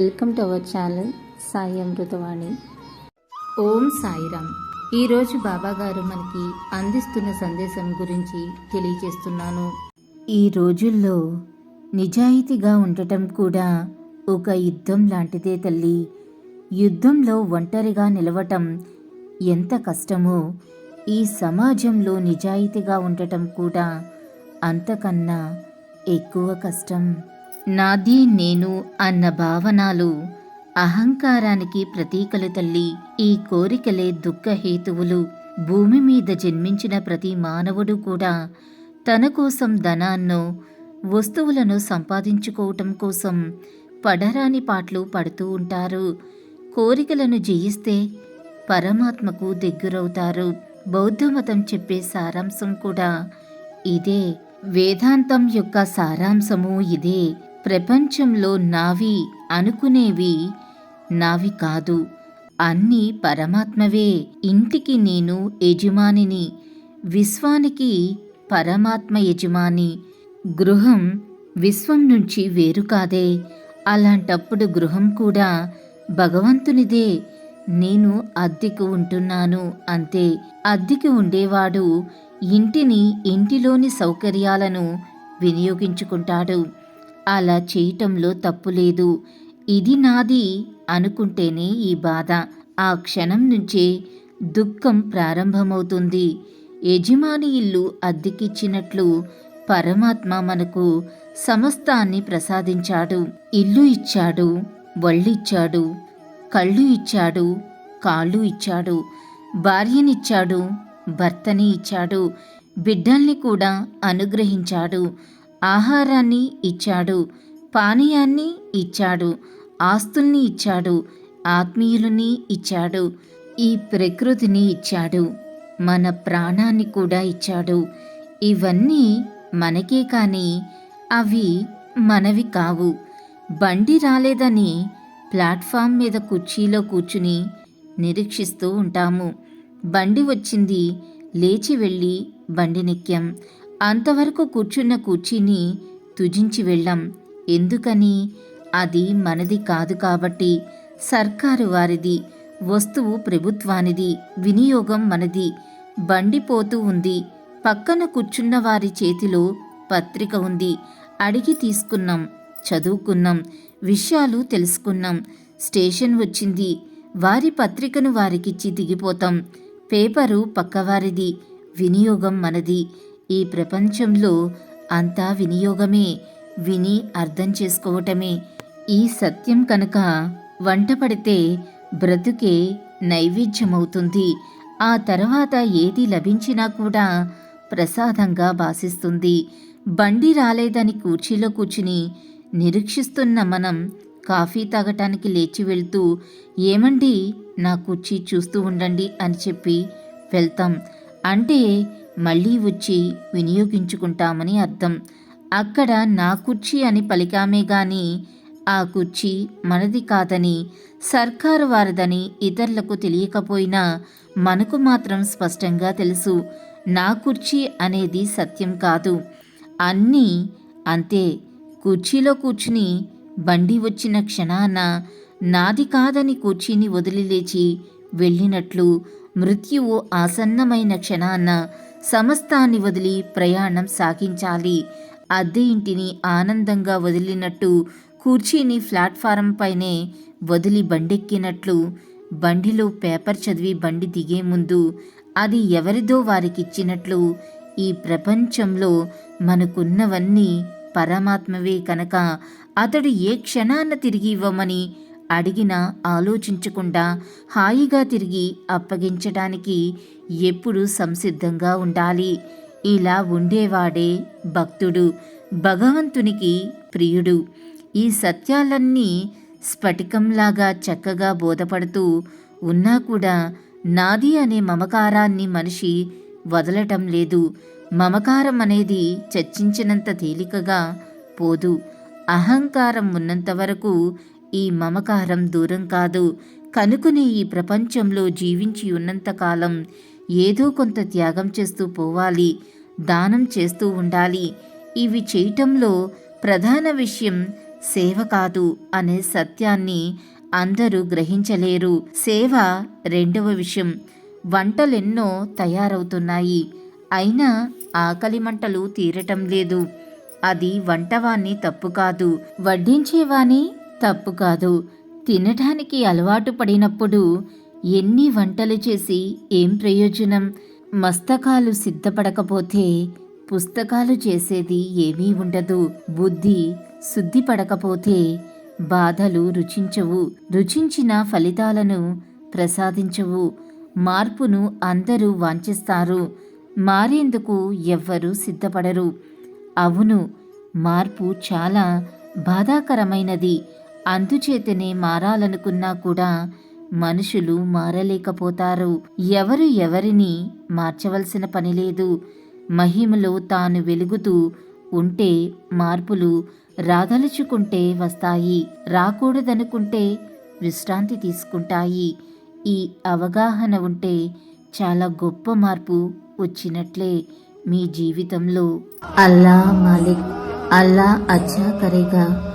Welcome to our channel Sai Amritavani. Om Sairam. ఈరోజు బాబా గారు మనకి అందిస్తున్న సందేశం గురించి తెలియజేస్తున్నాను. ఈ రోజుల్లో నిజాయితీగా ఉండటం కూడా ఒక యుద్ధం లాంటిదే తల్లి. యుద్ధంలో ఒంటరిగా నిలవటం ఎంత కష్టమో ఈ సమాజంలో నిజాయితీగా ఉండటం కూడా అంతకన్నా ఎక్కువ కష్టం. నాది నేను అన్న భావనలు అహంకారానికి ప్రతీకలు తల్లి. ఈ కోరికలే దుఃఖహేతువులు భూమి మీద జన్మించిన ప్రతి మానవుడు కూడా తన కోసం ధనాన్నో వస్తువులను సంపాదించుకోవటం కోసం పడరాని పాటలు పడుతూ ఉంటారు. కోరికలను జయిస్తే పరమాత్మకు దగ్గరవుతారు. బౌద్ధమతం చెప్పే సారాంశం కూడా ఇదే. వేదాంతం యొక్క సారాంశము ఇదే. ప్రపంచంలో నావి అనుకునేవి నావి కాదు. అన్నీ పరమాత్మవే. ఇంటికి నేను యజమానిని. విశ్వానికి పరమాత్మ యజమాని. గృహం విశ్వం నుంచి వేరు కాదే. అలాంటప్పుడు గృహం కూడా భగవంతునిదే. నేను అద్దెకు ఉంటున్నాను అంతే. అద్దెకి ఉండేవాడు ఇంటిని ఇంటిలోని సౌకర్యాలను వినియోగించుకుంటాడు. అలా చేయటంలో తప్పులేదు. ఇది నాది అనుకుంటేనే ఈ బాధ. ఆ క్షణం నుంచే దుఃఖం ప్రారంభమవుతుంది. యజమాని ఇల్లు అద్దెకిచ్చినట్లు పరమాత్మ మనకు సమస్తాన్ని ప్రసాదించాడు. ఇల్లు ఇచ్చాడు వళ్ళిచ్చాడు కళ్ళు ఇచ్చాడు కాళ్ళు ఇచ్చాడు భార్యనిచ్చాడు భర్తని ఇచ్చాడు బిడ్డల్ని కూడా అనుగ్రహించాడు. ఆహారాన్ని ఇచ్చాడు పానీయాన్ని ఇచ్చాడు ఆస్తుల్ని ఇచ్చాడు ఆత్మీయులని ఇచ్చాడు ఈ ప్రకృతిని ఇచ్చాడు మన ప్రాణాన్ని కూడా ఇచ్చాడు. ఇవన్నీ మనకే కాని అవి మనవి కావు. బండి రాలేదని ప్లాట్ఫామ్ మీద కుర్చీలో కూర్చుని నిరీక్షిస్తూ ఉంటాము. బండి వచ్చింది లేచి వెళ్ళి బండినెక్కాం అంతవరకు కూర్చున్న కుర్చీని తుజించి వెళ్ళాం. ఎందుకని? అది మనది కాదు కాబట్టి సర్కారు వారిది వస్తువు ప్రభుత్వానిది వినియోగం మనది. బండి పోతూ ఉంది. పక్కన కూర్చున్న వారి చేతిలో పత్రిక ఉంది. అడిగి తీసుకున్నాం. చదువుకున్నాం. విషయాలు తెలుసుకున్నాం. స్టేషన్ వచ్చింది. వారి పత్రికను వారికిచ్చి దిగిపోతాం. పేపరు పక్కవారిది. వినియోగం మనది. ఈ ప్రపంచంలో అంతా వినియోగమే విని అర్థం చేసుకోవటమే. ఈ సత్యం కనుక వంట పడితే బ్రతుకే నైవేద్యమవుతుంది. ఆ తర్వాత ఏది లభించినా కూడా ప్రసాదంగా భాసిస్తుంది. బండి రాలేదని కూర్చీలో కూర్చుని నిరీక్షిస్తున్న మనం కాఫీ తాగటానికి లేచి వెళ్తూ ఏమండి నా కుర్చీ చూస్తూ ఉండండి అని చెప్పి వెళ్తాం. అంటే మళ్ళీ వచ్చి వినియోగించుకుంటామని అర్థం. అక్కడ నా కుర్చీ అని పలికామే గాని ఆ కుర్చీ మనది కాదని సర్కారు వారిదని ఇతరులకు తెలియకపోయినా మనకు మాత్రం స్పష్టంగా తెలుసు. నా కుర్చీ అనేది సత్యం కాదు. అన్నీ అంతే. కుర్చీలో కూర్చుని బండి వచ్చిన క్షణాన నాది కాదని కుర్చీని వదిలి లేచి వెళ్ళినట్లు మృత్యువు ఆసన్నమైన క్షణాన సమస్తాన్ని వదిలి ప్రయాణం సాగించాలి. అద్దె ఇంటిని ఆనందంగా వదిలినట్టు కుర్చీని ప్లాట్ఫారం పైనే వదిలి బండెక్కినట్లు బండిలో పేపర్ చదివి బండి దిగే ముందు అది ఎవరిదో వారికిచ్చినట్లు ఈ ప్రపంచంలో మనకున్నవన్నీ పరమాత్మవే కనుక. అతడు ఏ క్షణాన తిరిగి ఇవ్వమని అడిగినా ఆలోచించకుండా హాయిగా తిరిగి అప్పగించడానికి ఎప్పుడు సంసిద్ధంగా ఉండాలి. ఇలా ఉండేవాడే భక్తుడు భగవంతునికి ప్రియుడు. ఈ సత్యాలన్నీ స్ఫటికంలాగా చక్కగా బోధపడుతూ ఉన్నా కూడా నాది అనే మమకారాన్ని మనిషి వదలటం లేదు. మమకారం అనేది చర్చించినంత తేలికగా పోదు. అహంకారం ఉన్నంత వరకు ఈ మమకారం దూరం కాదు. కనుకునే ఈ ప్రపంచంలో జీవించి ఉన్నంతకాలం ఏదో కొంత త్యాగం చేస్తూ పోవాలి దానం చేస్తూ ఉండాలి. ఇవి చేయటంలో ప్రధాన విషయం సేవ కాదు అనే సత్యాన్ని అందరూ గ్రహించలేరు. సేవ రెండవ విషయం. వంటలెన్నో తయారవుతున్నాయి. అయినా ఆకలి మంటలు తీరటం లేదు. అది వంటవాన్ని తప్పు కాదు. వడ్డించేవాణి తప్పు కాదు. తినడానికి అలవాటు పడినప్పుడు ఎన్ని వంటలు చేసి ఏం ప్రయోజనం? మస్తకాలు సిద్ధపడకపోతే పుస్తకాలు చేసేది ఏమీ ఉండదు. బుద్ధి శుద్ధి పడకపోతే బాధలు రుచించవు. రుచించిన ఫలితాలను ప్రసాదించవు. మార్పును అందరూ వాంఛిస్తారు. మారేందుకు ఎవ్వరూ సిద్ధపడరు. అవును మార్పు చాలా బాధాకరమైనది. అందుచేతనే మారాలనుకున్నా కూడా మనుషులు మారలేకపోతారు. ఎవరు ఎవరిని మార్చవలసిన పని లేదు. మహిమలో తాను వెలుగుతూ ఉంటే మార్పులు రాదలుచుకుంటే వస్తాయి. రాకూడదనుకుంటే విశ్రాంతి తీసుకుంటాయి. ఈ అవగాహన ఉంటే చాలా గొప్ప మార్పు వచ్చినట్లే మీ జీవితంలో. అల్లా మాలిక్ అల్లా అచ్చా కరేగా.